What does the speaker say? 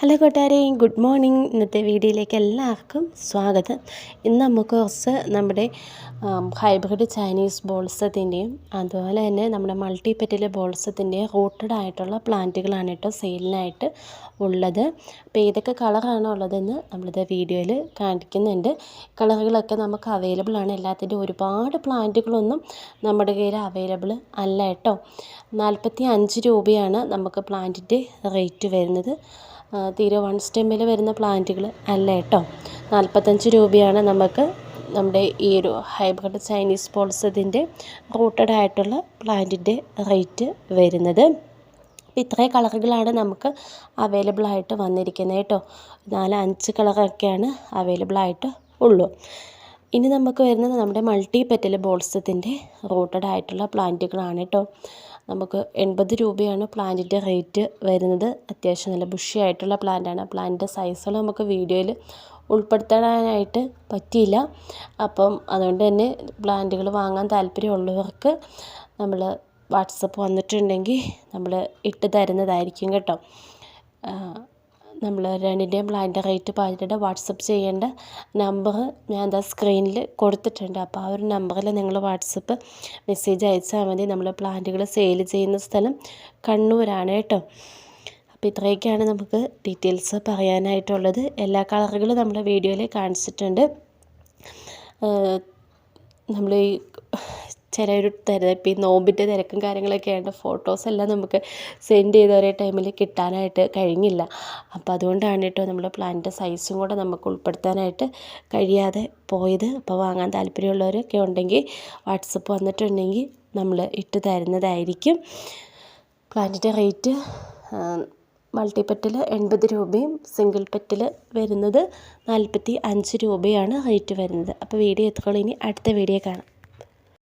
Hello കൂട്ടുകാരെ good morning. ഇന്നത്തെ വീഡിയോയിലേക്ക് എല്ലാവർക്കും സ്വാഗതം. ഇന്ന് നമുക്ക് കുറച്ച് നമ്മുടെ ഹൈബ്രിഡ് ചൈനീസ് ബോൾസത്തിന്റെയും അതുപോലെ തന്നെ നമ്മുടെ മൾട്ടി പെറ്റിലെ ബോൾസത്തിന്റെയും റൂട്ടഡ് ആയിട്ടുള്ള പ്ലാന്റുകളാണ് കേട്ടോ സെയിലിനായിട്ട് ഉള്ളത്. അപ്പോൾ ഏതൊക്കെ കളറാണ് ഉള്ളതെന്ന് നമ്മളിത് വീഡിയോയിൽ കാണിക്കുന്നുണ്ട്. കളറുകളൊക്കെ നമുക്ക് അവൈലബിൾ ആണ്. എല്ലാത്തിന്റെ ഒരുപാട് പ്ലാന്റുകളൊന്നും നമ്മുടെ കയ്യിൽ അവൈലബിൾ അല്ല കേട്ടോ. നാൽപ്പത്തി അഞ്ച് രൂപയാണ് നമുക്ക് പ്ലാന്റിന്റെ റേറ്റ് വരുന്നത്. തീരെ വൺ സ്റ്റെമ്മിൽ വരുന്ന പ്ലാന്റുകൾ അല്ല കേട്ടോ. നാൽപ്പത്തഞ്ച് രൂപയാണ് നമുക്ക് നമ്മുടെ ഈ ഒരു ഹൈബ്രിഡ് ചൈനീസ് പോൾസതിന്റെ റൂട്ടഡ് ആയിട്ടുള്ള പ്ലാന്റിന്റെ റേറ്റ് വരുന്നത്. അപ്പോൾ ഇത്രയും കളറുകളാണ് നമുക്ക് അവൈലബിൾ ആയിട്ട് വന്നിരിക്കുന്നത് കേട്ടോ. നാല് അഞ്ച് കളറൊക്കെയാണ് അവൈലബിൾ ആയിട്ട് ഉള്ളൂ. ഇനി നമുക്ക് വരുന്നത് നമ്മുടെ മൾട്ടി പെറ്റൽ ബോൾസത്തിന്റെ റൂട്ടഡ് ആയിട്ടുള്ള പ്ലാന്റുകളാണ് കേട്ടോ. നമുക്ക് എൺപത് രൂപയാണ് പ്ലാന്റിന്റെ റേറ്റ് വരുന്നത്. അത്യാവശ്യം നല്ല ബുഷി ആയിട്ടുള്ള പ്ലാന്റാണ്. പ്ലാന്റിന്റെ സൈസുകൾ നമുക്ക് വീഡിയോയിൽ ഉൾപ്പെടുത്താനായിട്ട് പറ്റിയില്ല. അപ്പം അതുകൊണ്ട് തന്നെ പ്ലാന്റുകൾ വാങ്ങാൻ താല്പര്യമുള്ളവർക്ക് നമ്മൾ വാട്സപ്പ് വന്നിട്ടുണ്ടെങ്കിൽ നമ്മൾ ഇട്ട് തരുന്നതായിരിക്കും കേട്ടോ. നമ്മൾ രണ്ടിന്റെയും പ്ലാനിന്റെ റേറ്റ് പറഞ്ഞിട്ട് വാട്സപ്പ് ചെയ്യേണ്ട നമ്പർ ഞാൻ എന്താ സ്ക്രീനിൽ കൊടുത്തിട്ടുണ്ട്. അപ്പോൾ ആ ഒരു നമ്പറിൽ നിങ്ങൾ വാട്സപ്പ് മെസ്സേജ് അയച്ചാൽ മതി. നമ്മൾ പ്ലാന്റുകൾ സെയിൽ ചെയ്യുന്ന സ്ഥലം കണ്ണൂരാണ് കേട്ടോ. അപ്പോൾ ഇത്രയൊക്കെയാണ് നമുക്ക് ഡീറ്റെയിൽസ് പറയാനായിട്ടുള്ളത്. എല്ലാ കളറുകളും നമ്മുടെ വീഡിയോയിൽ കാണിച്ചിട്ടുണ്ട്. നമ്മൾ ഈ ചിലർ ഒരു തെരപ്പി നോമ്പിന്റെ തിരക്കും കാര്യങ്ങളൊക്കെ ആയതുകൊണ്ട് ഫോട്ടോസ് എല്ലാം നമുക്ക് സെൻഡ് ചെയ്ത ഒരേ ടൈമിൽ കിട്ടാനായിട്ട് കഴിഞ്ഞില്ല. അപ്പോൾ അതുകൊണ്ടാണ് കേട്ടോ നമ്മൾ പ്ലാനിന്റെ സൈസും കൂടെ നമുക്ക് ഉൾപ്പെടുത്താനായിട്ട് കഴിയാതെ പോയത്. അപ്പോൾ വാങ്ങാൻ താല്പര്യമുള്ളവരൊക്കെ ഉണ്ടെങ്കിൽ വാട്സപ്പ് വന്നിട്ടുണ്ടെങ്കിൽ നമ്മൾ ഇട്ട് തരുന്നതായിരിക്കും. പ്ലാന്റിന്റെ റേറ്റ് മൾട്ടി പെറ്റിൽ എൺപത് രൂപയും സിംഗിൾ പെറ്റിൽ വരുന്നത് നാൽപ്പത്തി അഞ്ച് രൂപയാണ് റേറ്റ് വരുന്നത്. അപ്പോൾ വീഡിയോ എത്തുകയുള്ളൂ ഇനി അടുത്ത വീഡിയോ കാണാം.